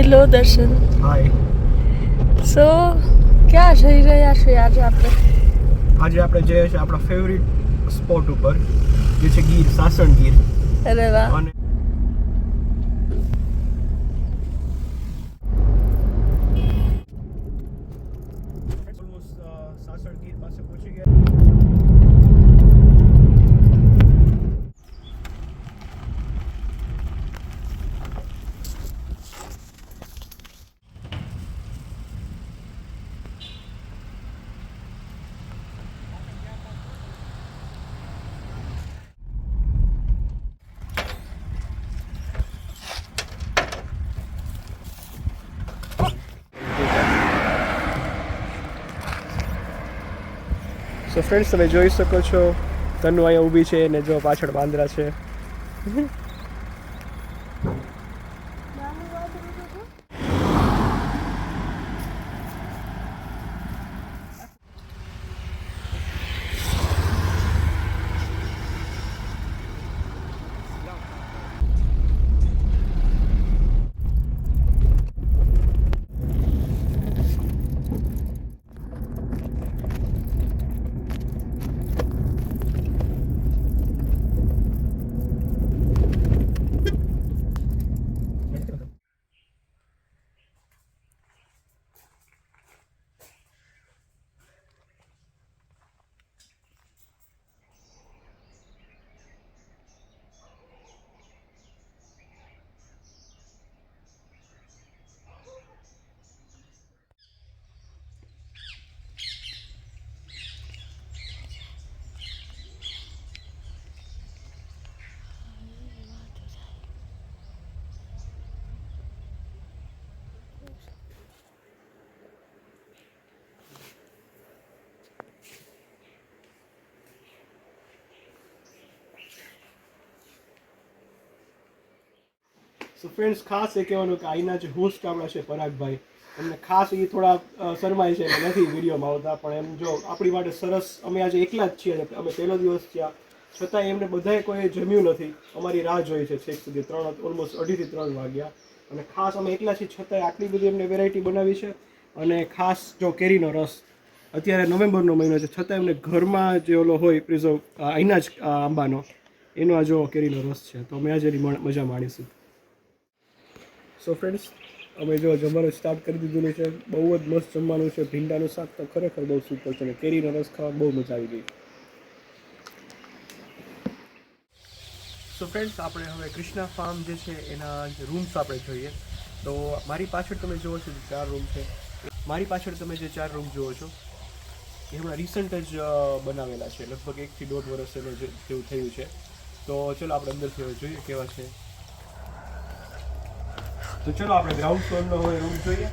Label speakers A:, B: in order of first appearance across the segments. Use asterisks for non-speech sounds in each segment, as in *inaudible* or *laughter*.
A: Hello દર્શન.
B: હાય.
A: સો ક્યાં જઈ રહ્યા છીએ આજે આપણે?
B: આજે આપણે જઈએ છીએ આપણા ફેવરિટ સ્પોટ ઉપર જે છે ગીર સાસણ ગીર.
A: અરે વાહ.
B: અને સાસણ ગીર પાસે પહોંચી ગયા. સો ફ્રેન્ડ્સ તમે જોઈ શકો છો. તનુ અહીંયા ઊભી છે ને જો પાછળ બાંદરા છે. સો ફ્રેન્ડ્સ ખાસ એ કહેવાનું કે અહીંના જે હોસ્ટ આપણા છે પરાગભાઈ, એમને ખાસ એ થોડા શરમાય છે નથી વિડીયોમાં આવતા, પણ એમ જો આપણી માટે સરસ, અમે આજે એકલા જ છીએ અમે પહેલો દિવસ થયા છતાં એમને બધાએ કોઈ જમ્યું નથી. અમારી રાહ જોઈ છે છેક સુધી ત્રણ ઓલમોસ્ટ અઢીથી ત્રણ વાગ્યા. અને ખાસ અમે એકલા છીએ, છતાંય આટલી બધી એમને વેરાયટી બનાવી છે. અને ખાસ જો કેરીનો રસ, અત્યારે નવેમ્બરનો મહિનો છે છતાં એમને ઘરમાં જે ઓલો હોય પ્રિઝર્વ અહીંના જ આંબાનો, એનો આ જો કેરીનો રસ છે, તો અમે આજે એની મજા માણીશું. સો ફ્રેન્ડ્સ અમે જો જમવાનું સ્ટાર્ટ કરી દીધેલું છે, બહુ જ મસ્ત જમવાનું છે. ભીંડાનું શાક તો ખરેખર બહુ સુપર છે અને કેરીનો રસ ખાવા બહુ મજા આવી ગઈ. સો ફ્રેન્ડ્સ આપણે હવે કૃષ્ણા ફાર્મ જે છે, એના રૂમ્સ આપણે જોઈએ. તો મારી પાછળ તમે જુઓ છો જે ચાર રૂમ છે. મારી પાછળ તમે જે ચાર રૂમ જુઓ છો, એ હમણાં રિસન્ટ જ બનાવેલા છે. લગભગ એકથી દોઢ વર્ષ એનો જેવું થયું છે. તો ચલો આપણે અંદરથી હવે જોઈએ કેવા છે. તો ચલો આપણે ગ્રાઉન્ડ ફ્લોરનો હવે રૂમ જોઈએ.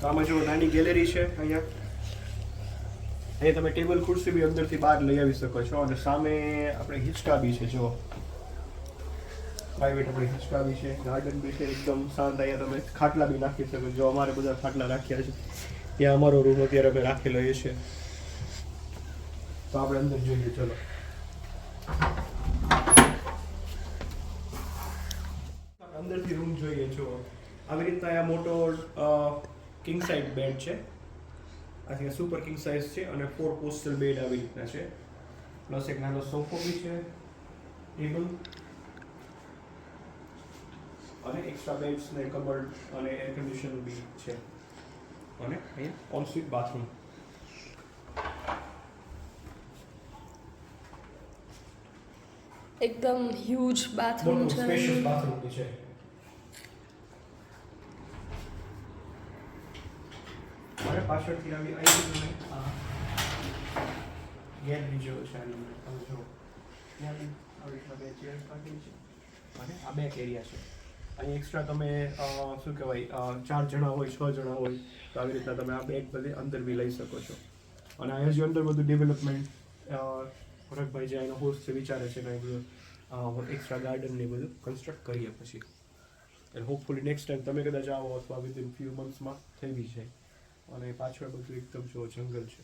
B: તો આમાં જો નાની ગેલેરી છે અહીંયા. અહીંયા તમે ટેબલ ખુરશી બી અંદરથી બહાર લઈ આવી શકો છો અને સામે આપણે હિંચકા બી છે જો પ્રાઇવેટ આપણે હિંચકા બી છે. ગાર્ડન બી છે, એકદમ શાંત અહીંયા તમે ખાટલા બી નાખી શકો જો અમારે બધા ખાટલા રાખ્યા છે. ત્યાં અમારો રૂમ અત્યારે અમે રાખેલો એ છે. તો આપણે અંદર જોઈએ, ચલો અંદરથી રૂમ જોઈએ જો આવી રીતના આ મોટો કિંગ સાઇઝ બેડ છે. આથી સુપર કિંગ સાઇઝ છે અને ફોર પોસ્ટલ બેડ આવી રીતના છે. પ્લસ એક નાનો સોફો બી છે. ટેબલ અને એક્સ્ટ્રા બેડ્સ ને કબર્ડ અને એર કન્ડિશન બી છે. અને અહીંયા ઓન સ્વીટ બાથરૂમ
A: એકદમ હ્યુજ બાથરૂમ છે.
B: સ્પેશિયસ બાથરૂમ છે અને પાછળથી આવી આવી ગેલેરી જેવો છે આની અંદર તમે જો ત્યાં આવી રીતના બે ચેર કાઢી છે અને આ બેક એરિયા છે. અહીં એક્સ્ટ્રા તમે શું કહેવાય ચાર જણા હોય, છ જણા હોય, તો આવી રીતના તમે આ બેગ બધી અંદર બી લઈ શકો છો. અને અહીંયા જે અંદર બધું ડેવલપમેન્ટ ભરતભાઈ જે એનો હોસ્ટ છે, વિચારે છે કે બધું એક્સ્ટ્રા ગાર્ડન ને બધું કન્સ્ટ્રક્ટ કરીએ પછી. એટલે હોપફુલી નેક્સ્ટ ટાઈમ તમે કદાચ આવો અથવા વિધિન ફ્યુ મંથ્સમાં થઈ બી જાય. અને પાછળ બધું એકદમ જો જંગલ છે.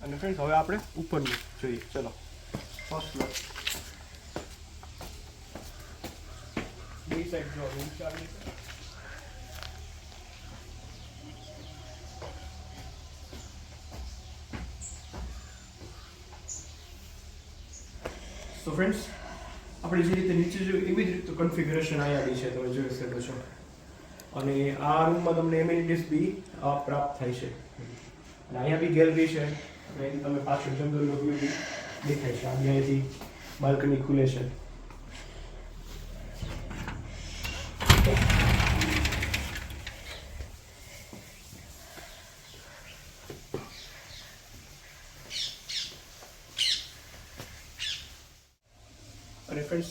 B: અને ફ્રેન્ડ્સ હવે આપણે ઉપરનું જોઈએ. ચલો. ફર્સ્ટ ફ્લોર બે સાઈડ જો રૂમ છે તો ફ્રેન્ડ્સ આપણે જે રીતે નીચે જો એવી જ રીતે કન્ફિગરેશન આવી છે, તમે જોઈ શકો છો. અને આ રૂમમાં તમને એમ્યુનિટીઝ બી પ્રાપ્ત થાય છે. અને અહીંયા બી ગેલેરી છે. અને તમે પાછળ જંગલનો વ્યૂ બી દેખાય છે. બી બાલ્કની ખુલે છે.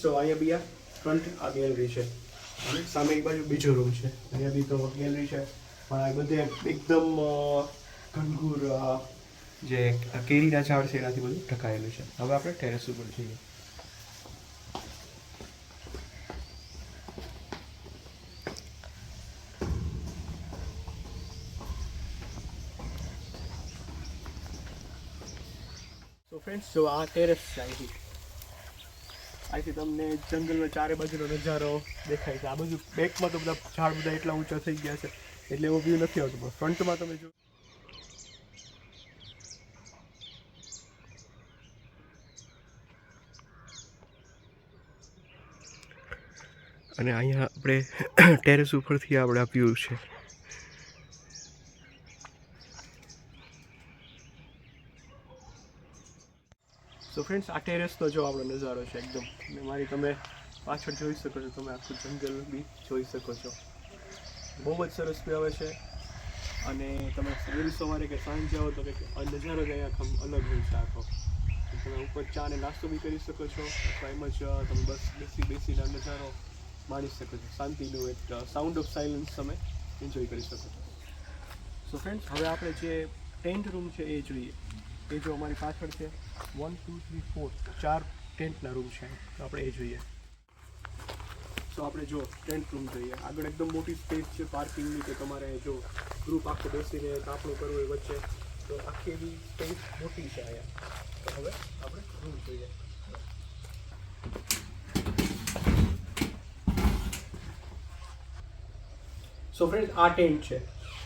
B: તો અહીંયા બી આ ફ્રન્ટ આ ગેલેરી છે. અને સામે એક બાજુ બીજો રૂમ છે. અહીંયા બી તો ગેલેરી છે. પણ આ બધે એકદમ ઘનઘોર જે કેરીના ઝાડ છે એનાથી બધું ઢકાયેલું છે. હવે આપણે ટેરેસ ઉપર જઈએ. તો ફ્રેન્ડ્સ જો આ ટેરેસ છે અહીંથી. અહીંથી તમને જંગલમાં ચારે બાજુનો નજારો દેખાય છે. આ બાજુ બેકમાં તો બધા ઝાડ બધા એટલા ઊંચા થઈ ગયા છે, એટલે એવો વ્યૂ નથી આવતો. પણ ફ્રન્ટમાં તમે જો અને અહીંયા આપણે *coughs* ટેરેસ ઉપરથી આપણે આ વ્યૂ છે. ફ્રેન્ડ્સ આ ટેરેસનો જો આપણો નજારો છે એકદમ. ને મારી તમે પાછળ જોઈ શકો છો, તમે આખું જંગલ બી જોઈ શકો છો. બહુ જ સરસ બી આવે છે. અને તમે વહેલી સવારે કે સાંજે આવો તો કંઈક નજારો જ અહીંયા અલગ હોય છે આખો. તમે ઉપર ચા ને નાસ્તો બી કરી શકો છો, અથવા એમ જ તમે બસ બેસી બેસીને નજારો માણી શકો છો. શાંતિનું એક સાઉન્ડ ઓફ સાયલન્સ તમે એન્જોય કરી શકો છો. સો ફ્રેન્ડ્સ હવે આપણે જે ટેન્ટ રૂમ છે એ જોઈએ. એ જો અમારી પાછળ છે. વન ટુ થ્રી ફોર ચાર ટેન્ટના રૂમ છે. તો આપણે એ જોઈએ. તો આપણે જો ટેન્ટ રૂમ જોઈએ. આગળ એકદમ મોટી સ્પેસ છે પાર્કિંગની કે તમારે જો ગ્રુપ આખું બેસીને કાપડું કરવું એ વચ્ચે. તો આખી એવી સ્પેસ મોટી છે અહીંયા. તો હવે આપણે રૂમ જોઈએ. સો ફ્રેન્ડ આ ટેન્ટ છે.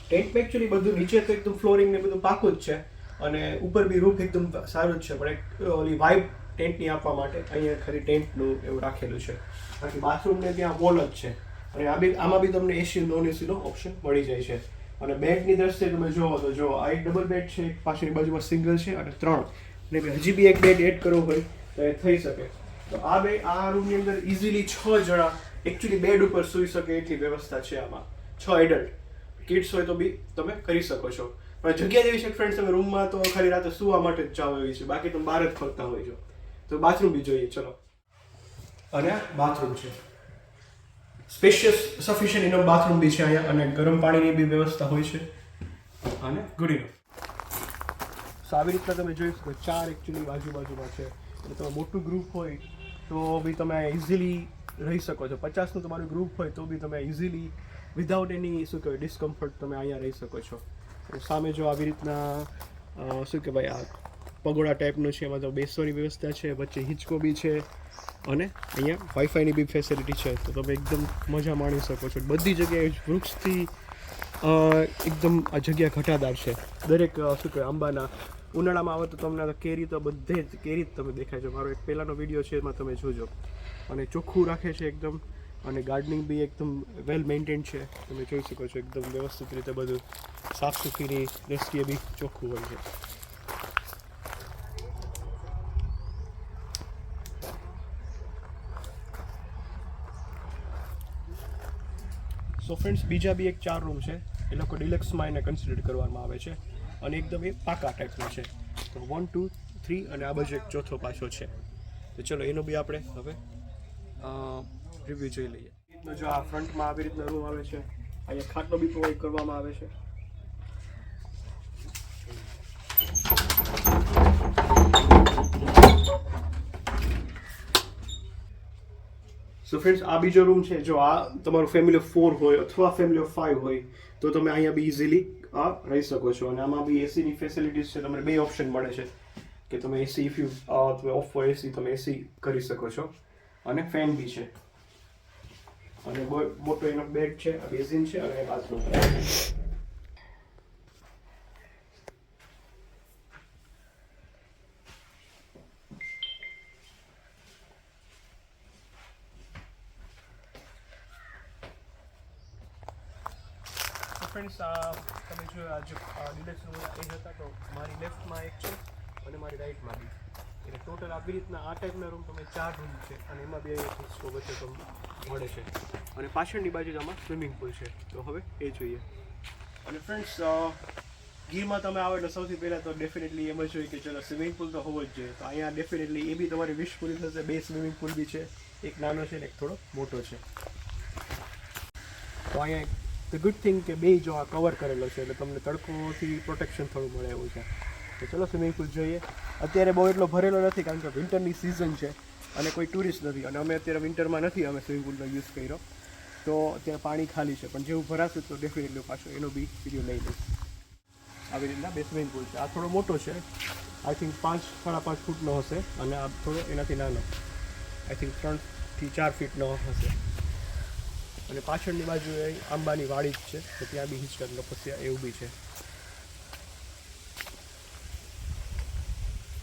B: ટેન્ટમાં એકચ્યુઅલી બધું નીચે તો એકદમ ફ્લોરિંગ ને બધું પાકું જ છે. અને ઉપર બી રૂફ એકદમ સારું જ છે, પણ એક ઓલી વાઇબ ટેન્ટની આપવા માટે અહીંયા ખાલી ટેન્ટનું એવું રાખેલું છે. બાકી બાથરૂમને ત્યાં વોલ જ છે. અને આ બી, આમાં બી તમને એસી નોન એસીનો ઓપ્શન મળી જાય છે. અને બેડની દ્રષ્ટિએ તમે જોવો તો જો આ એક ડબલ બેડ છે, એક પાછળની બાજુમાં સિંગલ છે અને ત્રણ. અને હજી બી એક બેડ એડ કરવો હોય તો એ થઈ શકે. તો આ બે, આ રૂમની અંદર ઇઝીલી છ જણા એકચ્યુઅલી બેડ ઉપર સૂઈ શકે એટલી વ્યવસ્થા છે આમાં. છ એડલ્ટ કિડ્સ હોય તો બી તમે કરી શકો છો. જગ્યા જેવી છે ફ્રેન્ડ તમે રૂમમાં તો ખાલી રાતે સુવા માટે જ જાઓ એવી છે. બાકી તમે બહાર જ ફરતા હોય છો. તો બાથરૂમ બી જોઈએ ચલો. અને બાથરૂમ છે. સ્પેશિયસ સફિશિયન્ટ ઇનફ બાથરૂમ બી છે અહીંયા અને ગરમ પાણીની બી વ્યવસ્થા હોય છે. અને ગુડ ઇનફ સો આવી રીતના તમે જોઈ શકો ચાર એકચ્યુઅલી બાજુ બાજુમાં છે. એટલે તમે મોટું ગ્રુપ હોય તો બી તમે ઇઝીલી રહી શકો છો. પચાસનું તમારું ગ્રુપ હોય તો બી તમે ઇઝીલી વિધાઉટ એની શું કહેવાય ડિસ્કમ્ફર્ટ તમે અહીંયા રહી શકો છો. સામે જો આવી રીતના શું કહેવાય, આ પગોડા ટાઈપનું છે, એમાં તો બેસવાની વ્યવસ્થા છે, વચ્ચે હિંચકો બી છે અને અહીંયા વાઈફાઈની બી ફેસિલિટી છે. તો તમે એકદમ મજા માણી શકો છો. બધી જગ્યાએ વૃક્ષથી એકદમ આ જગ્યા ઘટાદાર છે. દરેક શું કહેવાય, આંબાના ઉનાળામાં આવે તો તમને કેરી તો બધે જ, કેરી જ તમે દેખાય છે. મારો એક પહેલાંનો વીડિયો છે, એમાં તમે જોજો. અને ચોખ્ખું રાખે છે એકદમ. અને ગાર્ડનિંગ બી એકદમ વેલ મેન્ટેન છે. તમે જોઈ શકો છો એકદમ વ્યવસ્થિત રીતે બધું સાફ સુથરીની દ્રષ્ટિએ બી ચોખ્ખું હોય છે. સો ફ્રેન્ડ્સ બીજા બી એક ચાર રૂમ છે. એ લોકો ડિલક્સમાં એને કન્સિડર કરવામાં આવે છે. અને એકદમ એ પાકા ટાઈપનો છે. તો વન ટુ થ્રી અને આ બાજુ એક ચોથો પાછો છે. તો ચલો એનો બી આપણે હવે રિવ્યૂ જોઈ લઈએ. જો આ ફ્રન્ટમાં આવી રીતના રૂમ આવે છે, અહીંયા ખાટલો બી પ્રોવાઈડ કરવામાં આવે છે. સો ફ્રેન્ડ્સ આ બીજો રૂમ છે. જો આ તમારું ફેમિલી ઓફ ફોર હોય અથવા ફેમિલી ઓફ ફાઇવ હોય, તો તમે અહીંયા બી ઇઝીલી આ રહી શકો છો. અને આમાં બી એસીની ફેસિલિટીઝ છે. તમને બે ઓપ્શન મળે છે. કે તમે એસી ઇફ યુ તમે ઓફ એસી તમે એસી કરી શકો છો. અને ફેન બી છે. અને મોટો એનો બેડ છે, બેઝિન છે, અને બાથરૂમ. ફ્રેન્ડ્સ આ તમે જો, આ જે ડિલેક્સ એ હતા, તો મારી લેફ્ટમાં એક છે, અને મારી રાઈટમાં બી. એટલે ટોટલ આવી રીતના આ ટાઈપના રૂમ તમે ચાર રૂમ છે અને એમાં બે હિસ્સો વચ્ચે તમને મળે છે. અને પાછળની બાજુ જ આમાં સ્વિમિંગ પુલ છે. તો હવે એ જોઈએ. અને ફ્રેન્ડ્સ ગીરમાં તમે આવો એટલે સૌથી પહેલાં તો ડેફિનેટલી એમ જ હોય કે ચલો સ્વિમિંગ પુલ તો હોવો જ જોઈએ. તો અહીંયા ડેફિનેટલી એ બી તમારી વિશ પૂરી થશે. બે સ્વિમિંગ પુલ બી છે. એક નાનો છે ને એક થોડો મોટો છે. તો અહીંયા ધ ગુડ થિંગ કે બે જો આ કવર કરેલો છે એટલે તમને તડકોથી પ્રોટેક્શન થોડું મળે એવું છે. તો ચલો સ્વિમિંગ પુલ જોઈએ. અત્યારે બહુ એટલો ભરેલો નથી કારણ કે વિન્ટરની સિઝન છે અને કોઈ ટુરિસ્ટ નથી. અને અમે અત્યારે વિન્ટરમાં નથી અમે સ્વિમિંગ પુલનો યુઝ કર્યો. તો અત્યારે પાણી ખાલી છે. પણ જેવું ભરાશે તો ડેફિનેટલી પાછો એનો બી વીડિયો લઈ લઈશ. આવી રીતના બે સ્વિમિંગ પુલ છે. આ થોડો મોટો છે. આઈ થિંક પાંચ, સાડા પાંચ ફૂટનો હશે અને આ થોડો એનાથી નાનો. આઈ થિંક ત્રણથી ચાર ફીટનો હશે. અને પાછળની બાજુએ આંબાની વાડી જ છે. તો ત્યાં બી હિચકર લપસ્યા એવું બી છે.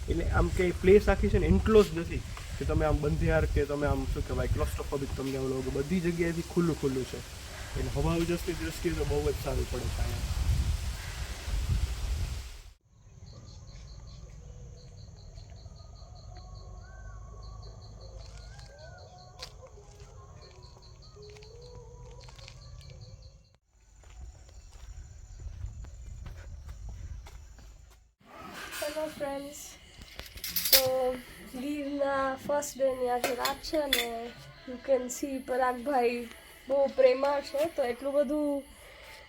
B: એટલે આમ કે પ્લેસ આખી છે ને એન્ક્લોઝ નથી. કે તમે આમ બંધિયાર કે તમે આમ શું કહેવાય ક્લોસ્ટ્રોફોબિક તમને આમ લાગે. બધી જગ્યાએથી ખુલ્લું ખુલ્લું છે. એટલે હવા ઉજસની દ્રષ્ટિએ તો બહુ જ સારું પડે છે
A: તો ગીરના ફર્સ્ટ ડેની આજે રાત છે ને યુ કેન સી પરાગભાઈ બહુ પ્રેમાળ છે, તો એટલું બધું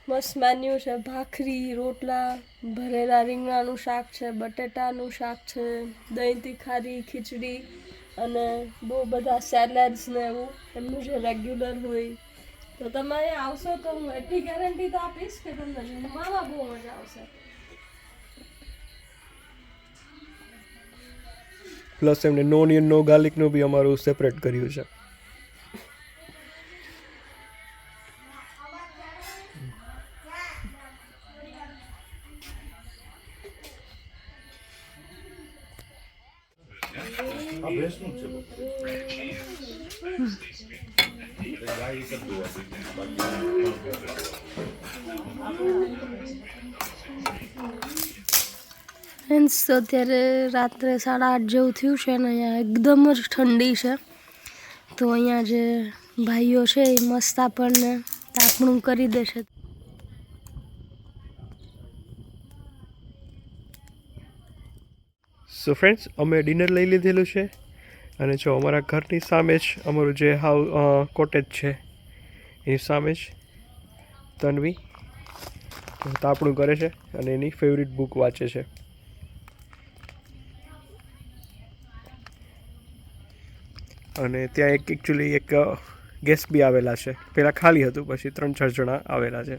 A: મસ્ત મેન્યુ છે. ભાખરી, રોટલા, ભરેલા રીંગણાનું શાક છે, બટેટાનું શાક છે, દહીં તીખારી, ખીચડી અને બહુ બધા સેલેડ્સ ને એવું. એમનું જે રેગ્યુલર હોય. તો તમે આવશો તો હું એટલી ગેરંટી તો આપીશ કે તમને જમવામાં બહુ મજા આવશે.
B: પ્લસ એમને નો ઓનિયન નો ગાર્લિકનું બી અમારું સેપરેટ કર્યું છે.
C: Thank ભેંસનું જ છે બધું. એટલે ગાય એક જ દોવા દીધી. બાકી ત્રણ ભેંસો.
A: ફ્રેન્ડ્સ અત્યારે રાત્રે સાડા આઠ જેવું થયું છે અને અહીંયા એકદમ જ ઠંડી છે. તો અહીંયા જે ભાઈઓ છે એ મસ્ત આપણને તાપણું કરી દેશે
B: સો ફ્રેન્ડ્સ અમે ડિનર લઈ લીધેલું છે અને જો અમારા ઘરની સામે જ અમારું જે હાઉ કોટેજ છે, એની સામે જ તન્વી તાપણું કરે છે અને એની ફેવરિટ બુક વાંચે છે. અને ત્યાં એક એકચ્યુઅલી એક ગેસ્ટ બી આવેલા છે. પહેલાં ખાલી હતું, પછી ત્રણ ચાર જણા આવેલા છે.